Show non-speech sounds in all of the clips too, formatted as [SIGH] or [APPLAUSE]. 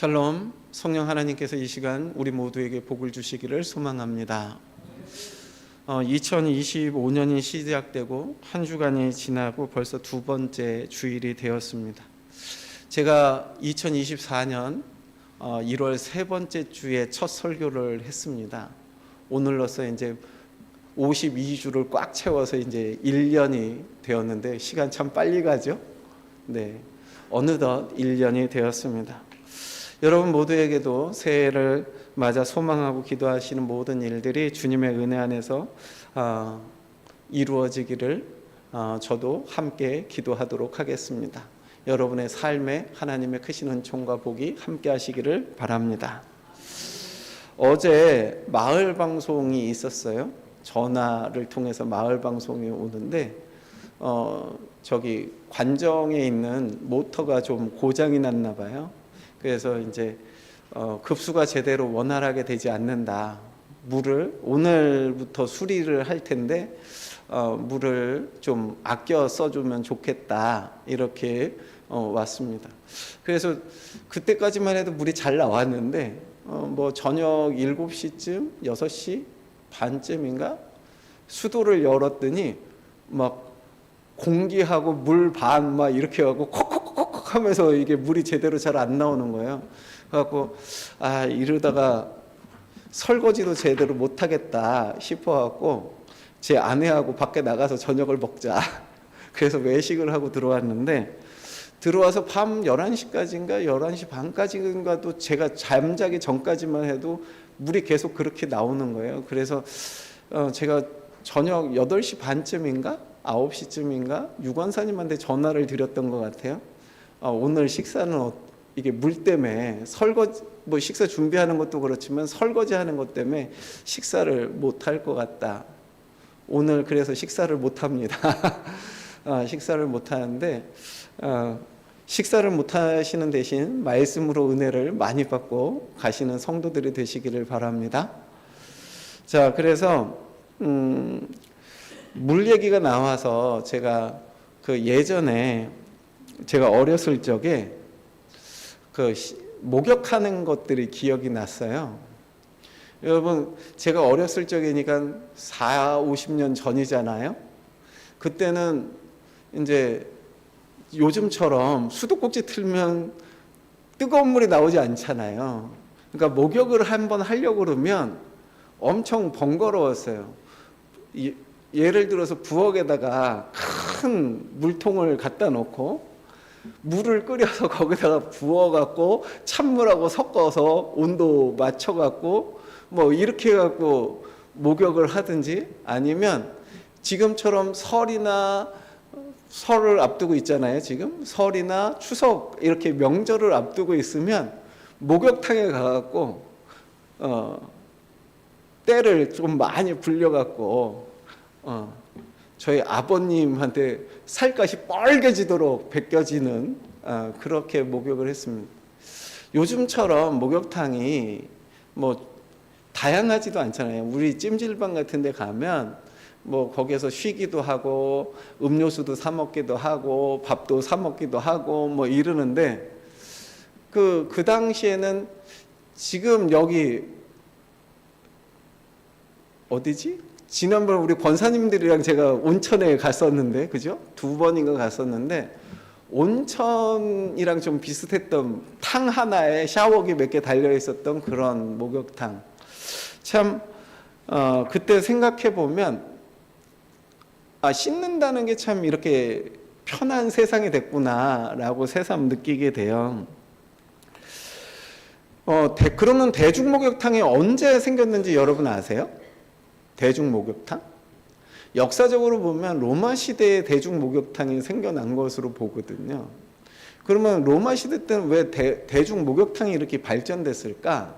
샬롬, 성령 하나님께서 이 시간 우리 모두에게 복을 주시기를 소망합니다. 어, 2025년이 시작되고 한 주간이 지나고 벌써 두 번째 주일이 되었습니다. 제가 2024년 어, 1월 세 번째 주에 첫 설교를 했습니다. 오늘로서 이제 52주를 꽉 채워서 이제 1년이 되었는데 시간 참 빨리 가죠? 네. 어느덧 1년이 되었습니다. 여러분 모두에게도 새해를 맞아 소망하고 기도하시는 모든 일들이 주님의 은혜 안에서 어, 이루어지기를 어, 저도 함께 기도하도록 하겠습니다. 여러분의 삶에 하나님의 크신 은총과 복이 함께 하시기를 바랍니다. 어제 마을 방송이 있었어요. 전화를 통해서 마을 방송이 오는데 어 저기 관정에 있는 모터가 좀 고장이 났나 봐요. 그래서 이제 어 급수가 제대로 원활하게 되지 않는다. 물을 오늘부터 수리를 할 텐데 어 물을 좀 아껴 써주면 좋겠다 이렇게 어 왔습니다. 그래서 그때까지만 해도 물이 잘 나왔는데 어 뭐 저녁 7시쯤 6시 반쯤인가 수도를 열었더니 막 공기하고 물 반 막 이렇게 하고 콕콕콕콕 하면서 이게 물이 제대로 잘 안 나오는 거예요. 그래갖고 아 이러다가 설거지도 제대로 못 하겠다 싶어갖고 제 아내하고 밖에 나가서 저녁을 먹자. [LAUGHS] 그래서 외식을 하고 들어왔는데 들어와서 밤 11시까지인가 11시 반까지인가도 제가 잠자기 전까지만 해도 물이 계속 그렇게 나오는 거예요. 그래서 어 제가 저녁 8시 반쯤인가 9시쯤인가 유관사님한테 전화를 드렸던 것 같아요. 어, 오늘 식사는 어, 이게 물 때문에 설거지 뭐 식사 준비하는 것도 그렇지만 설거지 하는 것 때문에 식사를 못 할 것 같다. 오늘 그래서 식사를 못 합니다. 어, 식사를 못 하는데 어, 식사를 못 하시는 대신 말씀으로 은혜를 많이 받고 가시는 성도들이 되시기를 바랍니다. 자, 그래서 음, 물 얘기가 나와서 제가 그 예전에 제가 어렸을 적에 그 시- 목욕하는 것들이 기억이 났어요. 여러분, 제가 어렸을 적이니까 4, 50년 전이잖아요. 그때는 이제 요즘처럼 수도꼭지 틀면 뜨거운 물이 나오지 않잖아요. 그러니까 목욕을 한번 하려고 그러면 엄청 번거로웠어요. 이- 예를 들어서 부엌에다가 큰 물통을 갖다 놓고 물을 끓여서 [LAUGHS] 거기다가 부어갖고 찬물하고 섞어서 온도 맞춰갖고 뭐 이렇게 해갖고 목욕을 하든지 아니면 지금처럼 설이나 설을 앞두고 있잖아요. 지금 설이나 추석 이렇게 명절을 앞두고 있으면 목욕탕에 가갖고 어 때를 좀 많이 불려갖고 어 저희 아버님한테 살갗이 뻘개지도록 벗겨지는 어, 그렇게 목욕을 했습니다. 요즘처럼 목욕탕이 뭐 다양하지도 않잖아요. 우리 찜질방 같은 데 가면 뭐 거기에서 쉬기도 하고 음료수도 사 먹기도 하고 밥도 사 먹기도 하고 뭐 이러는데 그그 당시에는 지금 여기 어디지? 지난번 우리 권사님들이랑 제가 온천에 갔었는데 그죠? 두 번인가 갔었는데 온천이랑 좀 비슷했던 탕 하나에 샤워기 몇 개 달려 있었던 그런 목욕탕. 참 어, 그때 생각해 보면 아 씻는다는 게 참 이렇게 편한 세상이 됐구나라고 새삼 느끼게 돼요. 어, 대, 그러면 대중 목욕탕이 언제 생겼는지 여러분 아세요? 대중 목욕탕? 역사적으로 보면 로마 시대에 대중 목욕탕이 생겨난 것으로 보거든요. 그러면 로마 시대 때는 왜 대, 대중 목욕탕이 이렇게 발전됐을까?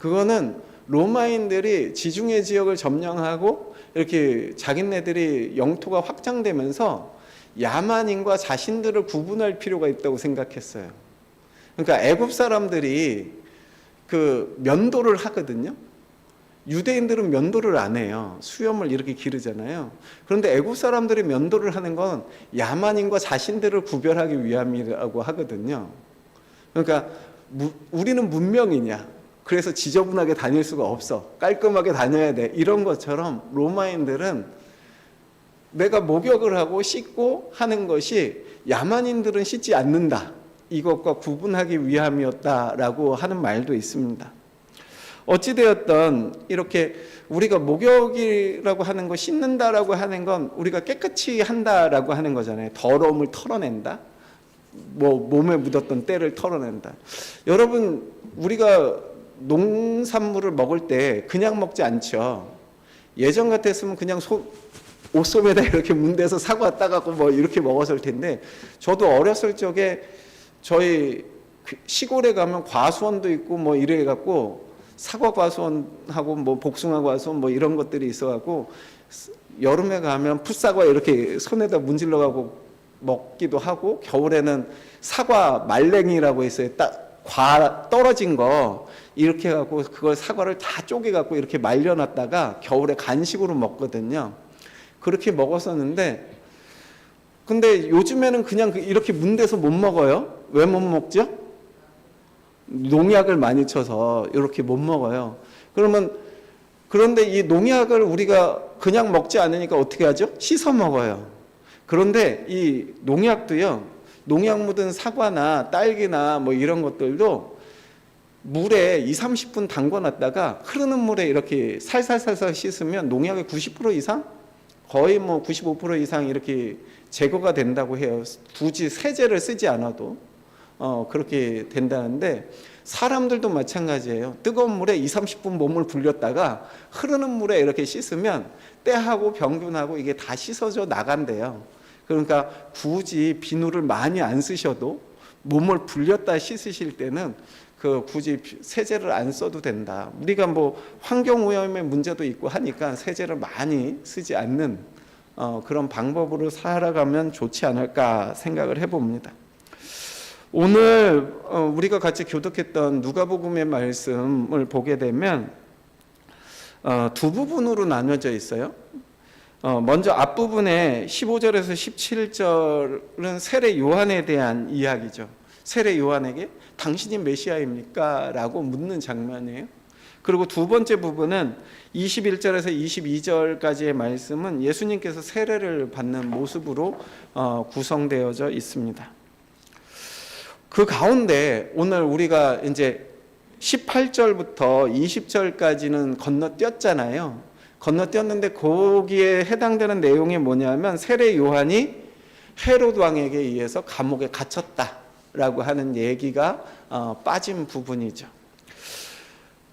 그거는 로마인들이 지중해 지역을 점령하고 이렇게 자기네들이 영토가 확장되면서 야만인과 자신들을 구분할 필요가 있다고 생각했어요. 그러니까 애굽 사람들이 그 면도를 하거든요. 유대인들은 면도를 안 해요. 수염을 이렇게 기르잖아요. 그런데 애굽 사람들이 면도를 하는 건 야만인과 자신들을 구별하기 위함이라고 하거든요. 그러니까 무- 우리는 문명이냐? 그래서 지저분하게 다닐 수가 없어. 깔끔하게 다녀야 돼. 이런 것처럼 로마인들은 내가 목욕을 하고 씻고 하는 것이 야만인들은 씻지 않는다. 이것과 구분하기 위함이었다라고 하는 말도 있습니다. 어찌되었던 이렇게 우리가 목욕이라고 하는 거 씻는다라고 하는 건 우리가 깨끗이 한다라고 하는 거잖아요. 더러움을 털어낸다. 뭐 몸에 묻었던 때를 털어낸다. 여러분 우리가 농산물을 먹을 때 그냥 먹지 않죠. 예전 같았으면 그냥 소, 옷소매다 이렇게 문대서 사과 따갖고 뭐 이렇게 먹었을 텐데 저도 어렸을 적에 저희 그 시골에 가면 과수원도 있고 뭐 이래 갖고 사과 과수원하고 뭐 복숭아 과수원 뭐 이런 것들이 있어갖고 여름에 가면 풋사과 이렇게 손에다 문질러 가고 먹기도 하고 겨울에는 사과 말랭이라고 있어요. 딱과 떨어진 거 이렇게 갖고 그걸 사과를 다 쪼개 갖고 이렇게 말려 놨다가 겨울에 간식으로 먹거든요. 그렇게 먹었었는데 근데 요즘에는 그냥 그 이렇게 문대서 못 먹어요. 왜 못 먹죠? 농약을 많이 쳐서 이렇게 못 먹어요. 그러면 그런데 이 농약을 우리가 그냥 먹지 않으니까 어떻게 하죠? 씻어 먹어요. 그런데 이 농약도요. 농약 묻은 사과나 딸기나 뭐 이런 것들도 물에 2, 30분 담궈 놨다가 흐르는 물에 이렇게 살살살살 씻으면 농약의 90% 이상 거의 뭐 95% 이상 이렇게 제거가 된다고 해요. 굳이 세제를 쓰지 않아도 어, 그렇게 된다는데 사람들도 마찬가지예요. 뜨거운 물에 2, 30분 몸을 불렸다가 흐르는 물에 이렇게 씻으면 때하고 병균하고 이게 다 씻어져 나간대요. 그러니까 굳이 비누를 많이 안 쓰셔도 몸을 불렸다 씻으실 때는 그 굳이 세제를 안 써도 된다. 우리가 뭐 환경 오염의 문제도 있고 하니까 세제를 많이 쓰지 않는 어, 그런 방법으로 살아가면 좋지 않을까 생각을 해봅니다. 오늘 어, 우리가 같이 교독했던 누가복음의 말씀을 보게 되면 어, 두 부분으로 나눠져 있어요. 어, 먼저 앞부분에 15절에서 17절은 세례 요한에 대한 이야기죠. 세례 요한에게 당신이 메시아입니까? 라고 묻는 장면이에요. 그리고 두 번째 부분은 21절에서 22절까지의 말씀은 예수님께서 세례를 받는 모습으로 어, 구성되어져 있습니다. 그 가운데 오늘 우리가 이제 18절부터 20절까지는 건너뛰었잖아요. 건너뛰었는데 거기에 해당되는 내용이 뭐냐면 세례 요한이 헤롯 왕에게 의해서 감옥에 갇혔다라고 하는 얘기가 어, 빠진 부분이죠.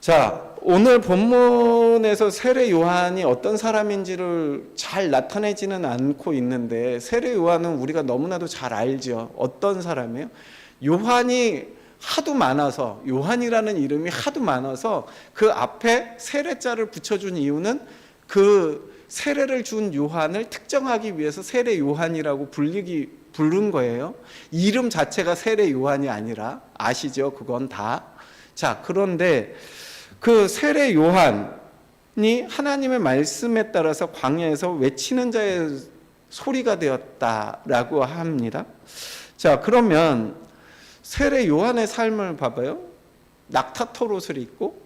자, 오늘 본문에서 세례 요한이 어떤 사람인지를 잘 나타내지는 않고 있는데 세례 요한은 우리가 너무나도 잘 알죠. 어떤 사람이에요? 요한이 하도 많아서 요한이라는 이름이 하도 많아서 그 앞에 세례자를 붙여준 이유는 그 세례를 준 요한을 특정하기 위해서 세례 요한이라고 불리기 부른 거예요. 이름 자체가 세례 요한이 아니라 아시죠? 그건 다. 자, 그런데 그 세례 요한이 하나님의 말씀에 따라서 광야에서 외치는 자의 소리가 되었다라고 합니다. 자, 그러면 세례 요한의 삶을 봐봐요. 낙타토롯을 입고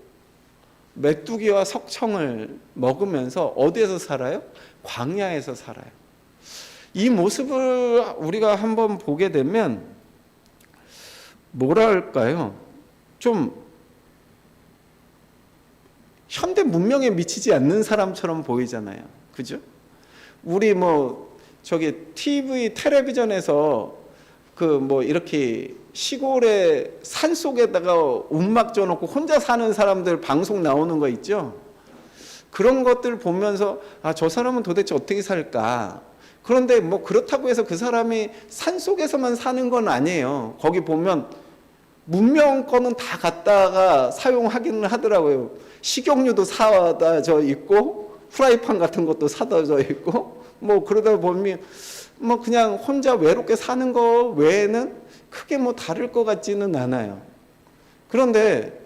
메뚜기와 석청을 먹으면서 어디에서 살아요? 광야에서 살아요. 이 모습을 우리가 한번 보게 되면 뭐랄까요? 좀 현대 문명에 미치지 않는 사람처럼 보이잖아요. 그죠? 우리 뭐 저기 TV 텔레비전에서 그 뭐 이렇게 시골의 산 속에다가 움막 쪄놓고 혼자 사는 사람들 방송 나오는 거 있죠? 그런 것들 보면서 아, 저 사람은 도대체 어떻게 살까? 그런데 뭐 그렇다고 해서 그 사람이 산 속에서만 사는 건 아니에요. 거기 보면 문명권은 다 갖다가 사용하기는 하더라고요. 식용유도 사다 져 있고 프라이팬 같은 것도 사다 져 있고 뭐 그러다 보면 뭐 그냥 혼자 외롭게 사는 거 외에는 크게 뭐 다를 것 같지는 않아요. 그런데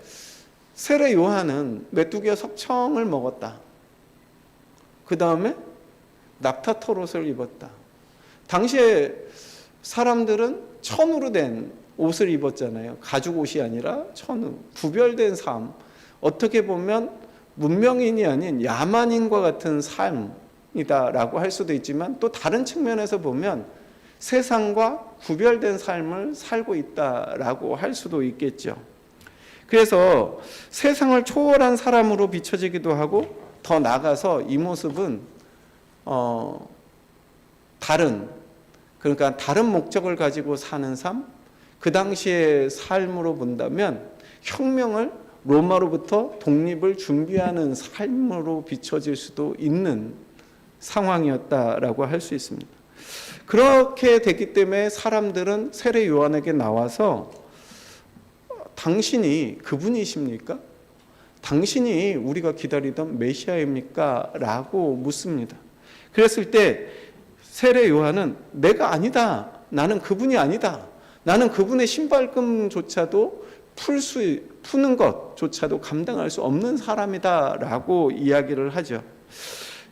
세례 요한은 메뚜기와 석청을 먹었다. 그 다음에 낙타토롯을 입었다. 당시에 사람들은 천으로 된 옷을 입었잖아요. 가죽 옷이 아니라 천우 구별된 삶. 어떻게 보면 문명인이 아닌 야만인과 같은 삶 이다라고 할 수도 있지만 또 다른 측면에서 보면 세상과 구별된 삶을 살고 있다라고 할 수도 있겠죠. 그래서 세상을 초월한 사람으로 비춰지기도 하고 더 나아가서 이 모습은 어 다른 그러니까 다른 목적을 가지고 사는 삶, 그 당시의 삶으로 본다면 혁명을 로마로부터 독립을 준비하는 삶으로 비춰질 수도 있는 상황이었다라고 할 수 있습니다. 그렇게 됐기 때문에 사람들은 세례 요한에게 나와서 당신이 그분이십니까? 당신이 우리가 기다리던 메시아입니까? 라고 묻습니다. 그랬을 때 세례 요한은 내가 아니다. 나는 그분이 아니다. 나는 그분의 신발금조차도 풀 수, 푸는 것조차도 감당할 수 없는 사람이다 라고 이야기를 하죠.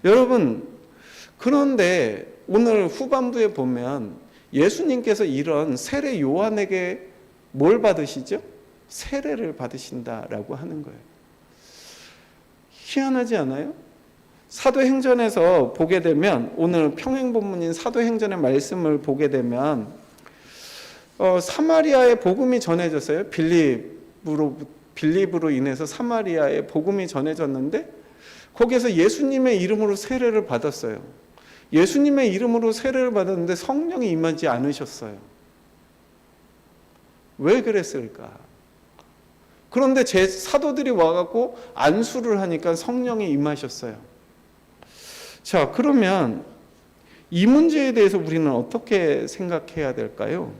여러분, 그런데 오늘 후반부에 보면 예수님께서 이런 세례 요한에게 뭘 받으시죠? 세례를 받으신다라고 하는 거예요. 희한하지 않아요? 사도행전에서 보게 되면 오늘 평행 본문인 사도행전의 말씀을 보게 되면 어, 사마리아의 복음이 전해졌어요. 빌립으로 빌립으로 인해서 사마리아의 복음이 전해졌는데 거기에서 예수님의 이름으로 세례를 받았어요. 예수님의 이름으로 세례를 받았는데 성령이 임하지 않으셨어요. 왜 그랬을까? 그런데 제 사도들이 와갖고 안수를 하니까 성령이 임하셨어요. 자, 그러면 이 문제에 대해서 우리는 어떻게 생각해야 될까요?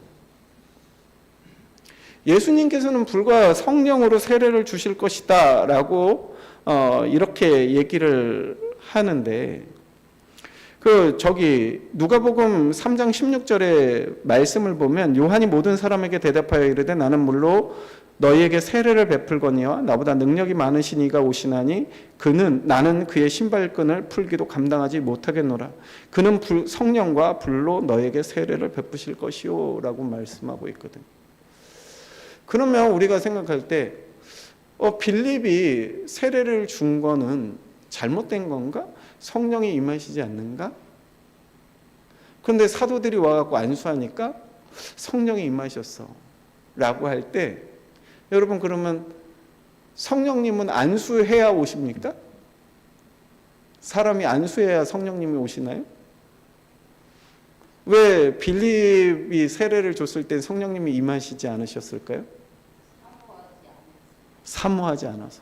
예수님께서는 불과 성령으로 세례를 주실 것이다 라고 어, 이렇게 얘기를 하는데 그 저기 누가복음 3장 16절의 말씀을 보면 요한이 모든 사람에게 대답하여 이르되 나는 물로 너희에게 세례를 베풀거니와 나보다 능력이 많으신 이가 오시나니 그는 나는 그의 신발끈을 풀기도 감당하지 못하겠노라 그는 불, 성령과 불로 너희에게 세례를 베푸실 것이요라고 말씀하고 있거든. 그러면 우리가 생각할 때 어, 빌립이 세례를 준 거는 잘못된 건가? 성령이 임하시지 않는가? 그런데 사도들이 와갖고 안수하니까 성령이 임하셨어. 라고 할 때, 여러분 그러면 성령님은 안수해야 오십니까? 사람이 안수해야 성령님이 오시나요? 왜 빌립이 세례를 줬을 때 성령님이 임하시지 않으셨을까요? 사모하지 않아서.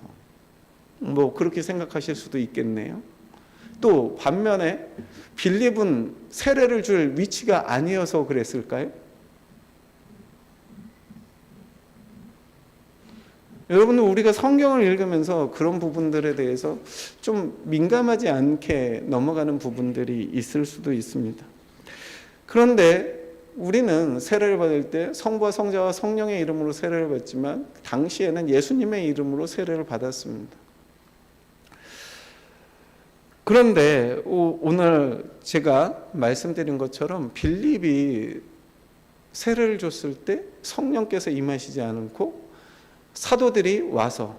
뭐 그렇게 생각하실 수도 있겠네요. 또 반면에 빌립은 세례를 줄 위치가 아니어서 그랬을까요? 여러분들 우리가 성경을 읽으면서 그런 부분들에 대해서 좀 민감하지 않게 넘어가는 부분들이 있을 수도 있습니다. 그런데 우리는 세례를 받을 때 성부와 성자와 성령의 이름으로 세례를 받지만 당시에는 예수님의 이름으로 세례를 받았습니다. 그런데 오늘 제가 말씀드린 것처럼 빌립이 세례를 줬을 때 성령께서 임하시지 않고 사도들이 와서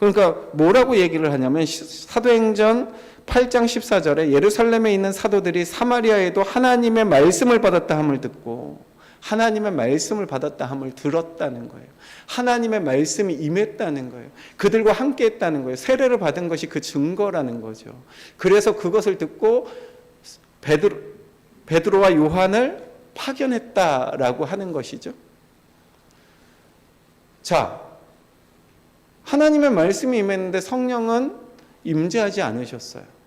그러니까 뭐라고 얘기를 하냐면 사도행전 8장 14절에 예루살렘에 있는 사도들이 사마리아에도 하나님의 말씀을 받았다 함을 듣고 하나님의 말씀을 받았다 함을 들었다는 거예요. 하나님의 말씀이 임했다는 거예요. 그들과 함께 했다는 거예요. 세례를 받은 것이 그 증거라는 거죠. 그래서 그것을 듣고 베드로, 베드로와 요한을 파견했다라고 하는 것이죠. 자, 하나님의 말씀이 임했는데 성령은 임재하지 않으셨어요.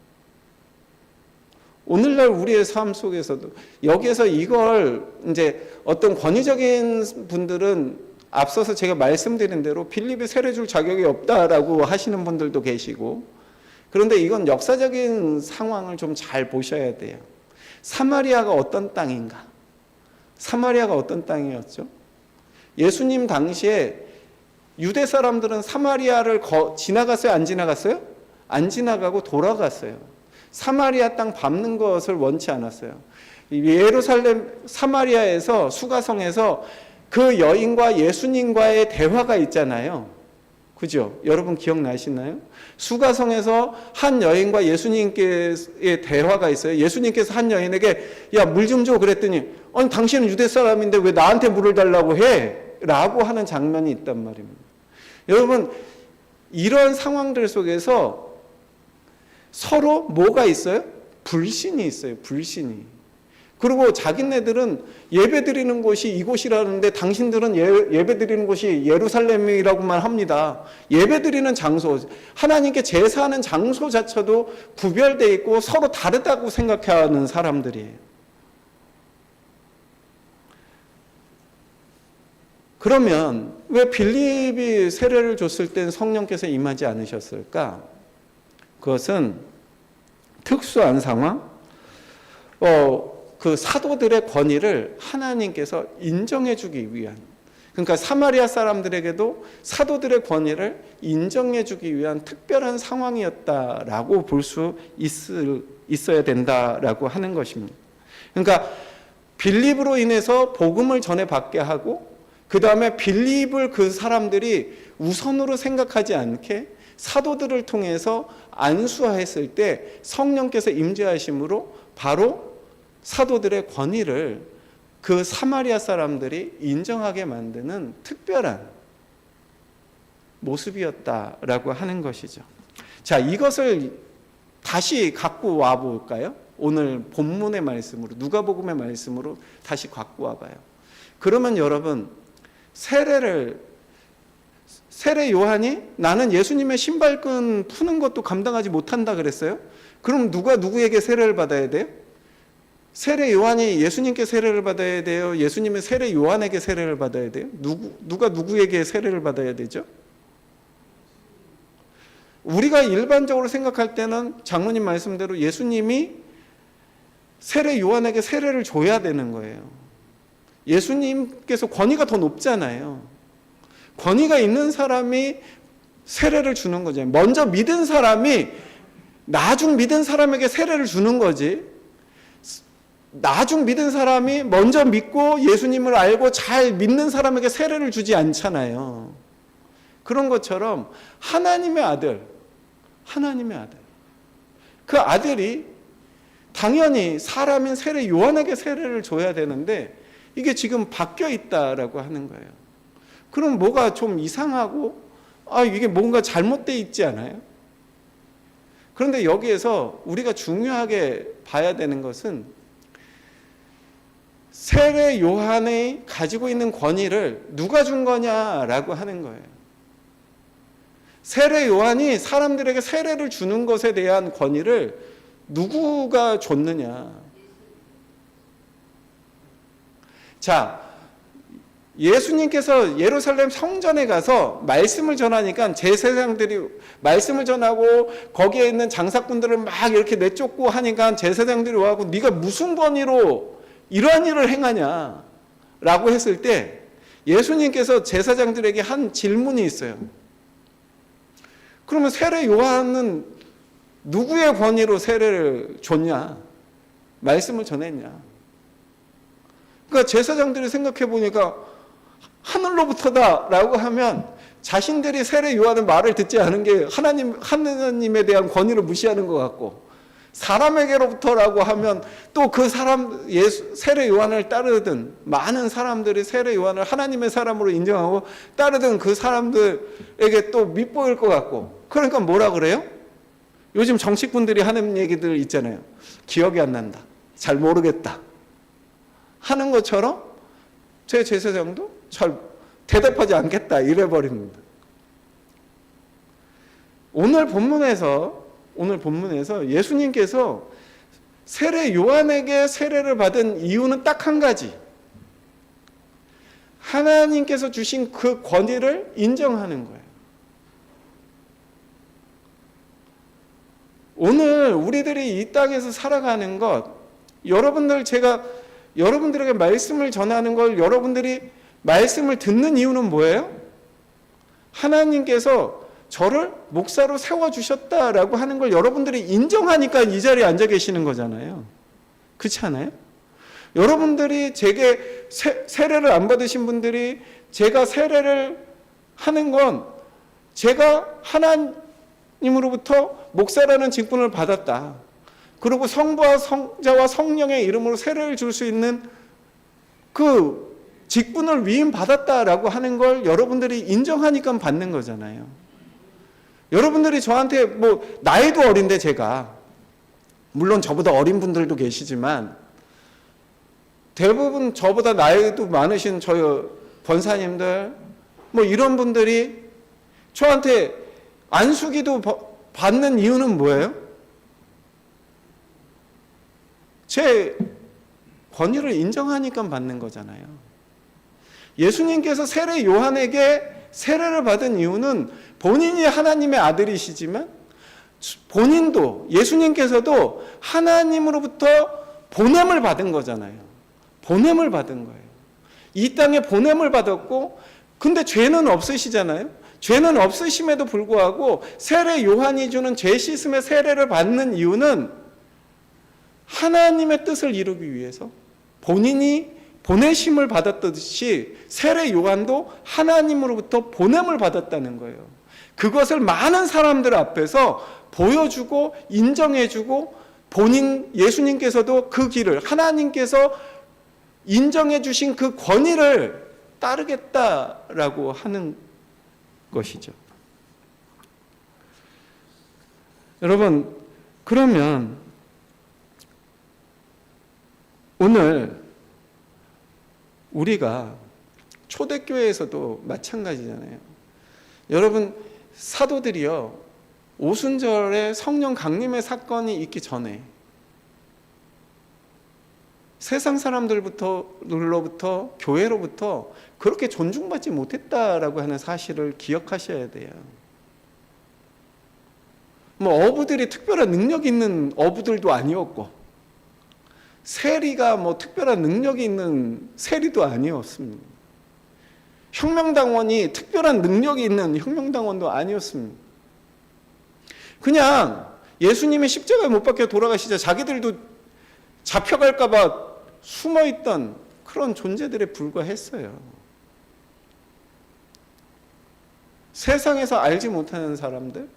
오늘날 우리의 삶 속에서도 여기에서 이걸 이제 어떤 권위적인 분들은 앞서서 제가 말씀드린 대로 빌립이 세례 줄 자격이 없다라고 하시는 분들도 계시고 그런데 이건 역사적인 상황을 좀 잘 보셔야 돼요. 사마리아가 어떤 땅인가? 사마리아가 어떤 땅이었죠? 예수님 당시에 유대 사람들은 사마리아를 거, 지나갔어요? 안 지나갔어요? 안 지나가고 돌아갔어요. 사마리아 땅 밟는 것을 원치 않았어요. 예루살렘 사마리아에서 수가성에서 그 여인과 예수님과의 대화가 있잖아요. 그죠? 여러분 기억나시나요? 수가성에서 한 여인과 예수님께의 대화가 있어요. 예수님께서 한 여인에게 야, 물 좀 줘 그랬더니 아니 당신은 유대 사람인데 왜 나한테 물을 달라고 해? 라고 하는 장면이 있단 말입니다. 여러분 이런 상황들 속에서 서로 뭐가 있어요? 불신이 있어요. 불신이. 그리고 자기네들은 예배 드리는 곳이 이곳이라는데 당신들은 예, 배 드리는 곳이 예루살렘이라고만 합니다. 예배 드리는 장소, 하나님께 제사하는 장소 자체도 구별되어 있고 서로 다르다고 생각하는 사람들이에요. 그러면 왜 빌립이 세례를 줬을 땐 성령께서 임하지 않으셨을까? 그것은 특수한 상황, 어, 그 사도들의 권위를 하나님께서 인정해 주기 위한, 그러니까 사마리아 사람들에게도 사도들의 권위를 인정해 주기 위한 특별한 상황이었다라고 볼 수 있어야 된다라고 하는 것입니다. 그러니까 빌립으로 인해서 복음을 전해 받게 하고 그 다음에 빌립을 그 사람들이 우선으로 생각하지 않게 사도들을 통해서 안수하였을 때 성령께서 임재하심으로 바로 사도들의 권위를 그 사마리아 사람들이 인정하게 만드는 특별한 모습이었다라고 하는 것이죠. 자, 이것을 다시 갖고 와 볼까요? 오늘 본문의 말씀으로 누가복음의 말씀으로 다시 갖고 와 봐요. 그러면 여러분 세례를 세례 요한이 나는 예수님의 신발끈 푸는 것도 감당하지 못한다 그랬어요? 그럼 누가 누구에게 세례를 받아야 돼요? 세례 요한이 예수님께 세례를 받아야 돼요? 예수님의 세례 요한에게 세례를 받아야 돼요? 누구 누가 누구에게 세례를 받아야 되죠? 우리가 일반적으로 생각할 때는 장로님 말씀대로 예수님이 세례 요한에게 세례를 줘야 되는 거예요. 예수님께서 권위가 더 높잖아요. 권위가 있는 사람이 세례를 주는 거죠. 먼저 믿은 사람이 나중 믿은 사람에게 세례를 주는 거지. 나중 믿은 사람이 먼저 믿고 예수님을 알고 잘 믿는 사람에게 세례를 주지 않잖아요. 그런 것처럼 하나님의 아들, 하나님의 아들. 그 아들이 당연히 사람인 세례 요한에게 세례를 줘야 되는데 이게 지금 바뀌어 있다라고 하는 거예요. 그럼 뭐가 좀 이상하고 아 이게 뭔가 잘못돼 있지 않아요? 그런데 여기에서 우리가 중요하게 봐야 되는 것은 세례 요한이 가지고 있는 권위를 누가 준 거냐라고 하는 거예요. 세례 요한이 사람들에게 세례를 주는 것에 대한 권위를 누구가 줬느냐? 자, 예수님께서 예루살렘 성전에 가서 말씀을 전하니까 제사장들이 말씀을 전하고 거기에 있는 장사꾼들을 막 이렇게 내쫓고 하니까 제사장들이 와고 네가 무슨 권위로 이러한 일을 행하냐 라고 했을 때 예수님께서 제사장들에게 한 질문이 있어요. 그러면 세례 요한은 누구의 권위로 세례를 줬냐? 말씀을 전했냐? 그러니까 제사장들이 생각해 보니까 하늘로부터다라고 하면 자신들이 세례 요한의 말을 듣지 않은 게 하나님 하나님에 대한 권위를 무시하는 것 같고 사람에게로부터라고 하면 또 그 사람 예수 세례 요한을 따르든 많은 사람들이 세례 요한을 하나님의 사람으로 인정하고 따르든 그 사람들에게 또 밉보일 것 같고 그러니까 뭐라 그래요? 요즘 정치꾼들이 하는 얘기들 있잖아요. 기억이 안 난다. 잘 모르겠다. 하는 것처럼 제 제사장도 잘 대답하지 않겠다 이래 버립니다. 오늘 본문에서 오늘 본문에서 예수님께서 세례 요한에게 세례를 받은 이유는 딱 한 가지. 하나님께서 주신 그 권위를 인정하는 거예요. 오늘 우리들이 이 땅에서 살아가는 것, 여러분들 제가 여러분들에게 말씀을 전하는 걸 여러분들이 말씀을 듣는 이유는 뭐예요? 하나님께서 저를 목사로 세워주셨다라고 하는 걸 여러분들이 인정하니까 이 자리에 앉아 계시는 거잖아요. 그렇지 않아요? 여러분들이 제게 세, 세례를 안 받으신 분들이 제가 세례를 하는 건 제가 하나님으로부터 목사라는 직분을 받았다. 그리고 성부와 성자와 성령의 이름으로 세례를 줄 수 있는 그 직분을 위임 받았다라고 하는 걸 여러분들이 인정하니까 받는 거잖아요. 여러분들이 저한테 뭐 나이도 어린데 제가 물론 저보다 어린 분들도 계시지만 대부분 저보다 나이도 많으신 저희 권사님들 뭐 이런 분들이 저한테 안수기도 바- 받는 이유는 뭐예요? 제 권위를 인정하니까 받는 거잖아요. 예수님께서 세례 요한에게 세례를 받은 이유는 본인이 하나님의 아들이시지만 본인도 예수님께서도 하나님으로부터 보냄을 받은 거잖아요. 보냄을 받은 거예요. 이 땅에 보냄을 받았고 근데 죄는 없으시잖아요. 죄는 없으심에도 불구하고 세례 요한이 주는 죄 씻음의 세례를 받는 이유는 하나님의 뜻을 이루기 위해서 본인이 보내심을 받았듯이 세례 요한도 하나님으로부터 보냄을 받았다는 거예요. 그것을 많은 사람들 앞에서 보여주고 인정해주고 본인 예수님께서도 그 길을 하나님께서 인정해 주신 그 권위를 따르겠다라고 하는 것이죠. 여러분, 그러면 오늘 우리가 초대교회에서도 마찬가지잖아요. 여러분, 사도들이요, 오순절에 성령 강림의 사건이 있기 전에 세상 사람들부터,로부터, 교회로부터 그렇게 존중받지 못했다라고 하는 사실을 기억하셔야 돼요. 뭐, 어부들이 특별한 능력 있는 어부들도 아니었고, 세리가 뭐 특별한 능력이 있는 세리도 아니었습니다. 혁명당원이 특별한 능력이 있는 혁명당원도 아니었습니다. 그냥 예수님이 십자가에 못 박혀 돌아가시자 자기들도 잡혀갈까봐 숨어 있던 그런 존재들에 불과했어요. 세상에서 알지 못하는 사람들,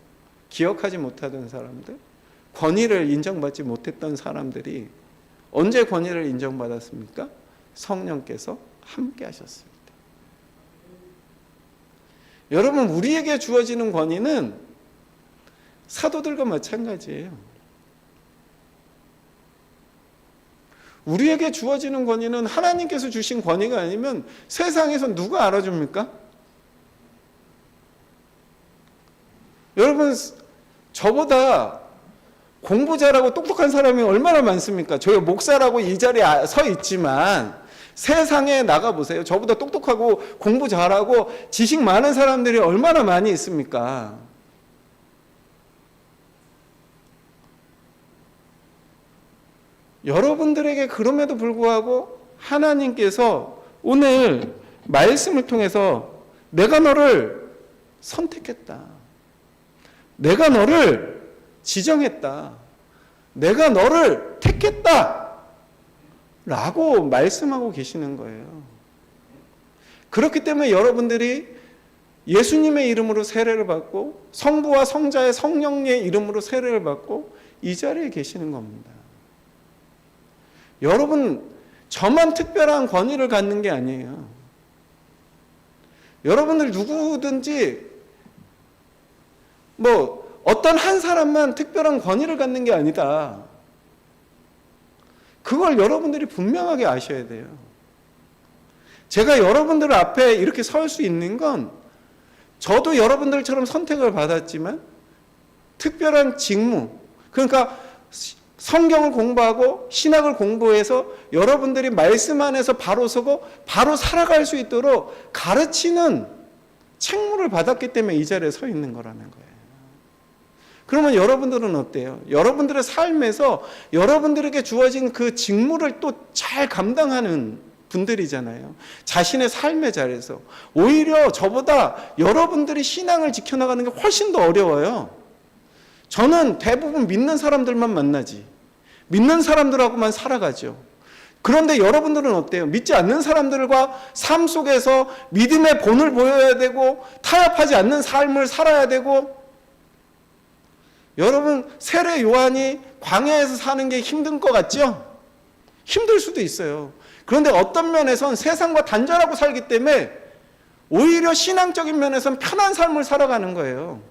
기억하지 못하던 사람들, 권위를 인정받지 못했던 사람들이 언제 권위를 인정받았습니까? 성령께서 함께 하셨습니다. 여러분, 우리에게 주어지는 권위는 사도들과 마찬가지예요. 우리에게 주어지는 권위는 하나님께서 주신 권위가 아니면 세상에서 누가 알아줍니까? 여러분, 저보다 공부 잘하고 똑똑한 사람이 얼마나 많습니까? 저희 목사라고 이 자리에 서 있지만 세상에 나가 보세요. 저보다 똑똑하고 공부 잘하고 지식 많은 사람들이 얼마나 많이 있습니까? 여러분들에게 그럼에도 불구하고 하나님께서 오늘 말씀을 통해서 내가 너를 선택했다. 내가 너를 지정했다. 내가 너를 택했다. 라고 말씀하고 계시는 거예요. 그렇기 때문에 여러분들이 예수님의 이름으로 세례를 받고 성부와 성자의 성령의 이름으로 세례를 받고 이 자리에 계시는 겁니다. 여러분, 저만 특별한 권위를 갖는 게 아니에요. 여러분들 누구든지 뭐 어떤 한 사람만 특별한 권위를 갖는 게 아니다. 그걸 여러분들이 분명하게 아셔야 돼요. 제가 여러분들 앞에 이렇게 설 수 있는 건 저도 여러분들처럼 선택을 받았지만 특별한 직무, 그러니까 성경을 공부하고 신학을 공부해서 여러분들이 말씀 안에서 바로 서고 바로 살아갈 수 있도록 가르치는 책무를 받았기 때문에 이 자리에 서 있는 거라는 거예요. 그러면 여러분들은 어때요? 여러분들의 삶에서 여러분들에게 주어진 그 직무를 또 잘 감당하는 분들이잖아요. 자신의 삶의 자리에서. 오히려 저보다 여러분들이 신앙을 지켜나가는 게 훨씬 더 어려워요. 저는 대부분 믿는 사람들만 만나지. 믿는 사람들하고만 살아가죠. 그런데 여러분들은 어때요? 믿지 않는 사람들과 삶 속에서 믿음의 본을 보여야 되고 타협하지 않는 삶을 살아야 되고 여러분 세례 요한이 광야에서 사는 게 힘든 것 같죠? 힘들 수도 있어요. 그런데 어떤 면에선 세상과 단절하고 살기 때문에 오히려 신앙적인 면에선 편한 삶을 살아가는 거예요.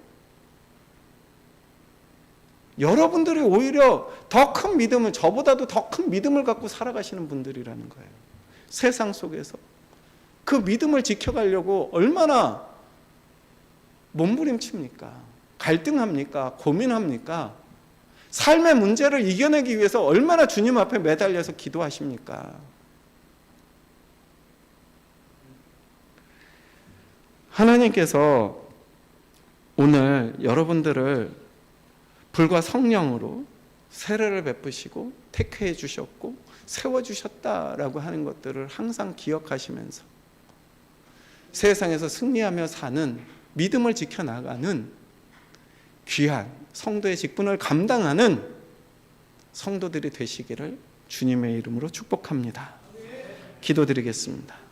여러분들이 오히려 더 큰 믿음을 저보다도 더 큰 믿음을 갖고 살아가시는 분들이라는 거예요. 세상 속에서 그 믿음을 지켜가려고 얼마나 몸부림칩니까? 갈등합니까? 고민합니까? 삶의 문제를 이겨내기 위해서 얼마나 주님 앞에 매달려서 기도하십니까? 하나님께서 오늘 여러분들을 불과 성령으로 세례를 베푸시고 택해 주셨고 세워 주셨다라고 하는 것들을 항상 기억하시면서 세상에서 승리하며 사는 믿음을 지켜 나가는 귀한 성도의 직분을 감당하는 성도들이 되시기를 주님의 이름으로 축복합니다. 기도드리겠습니다.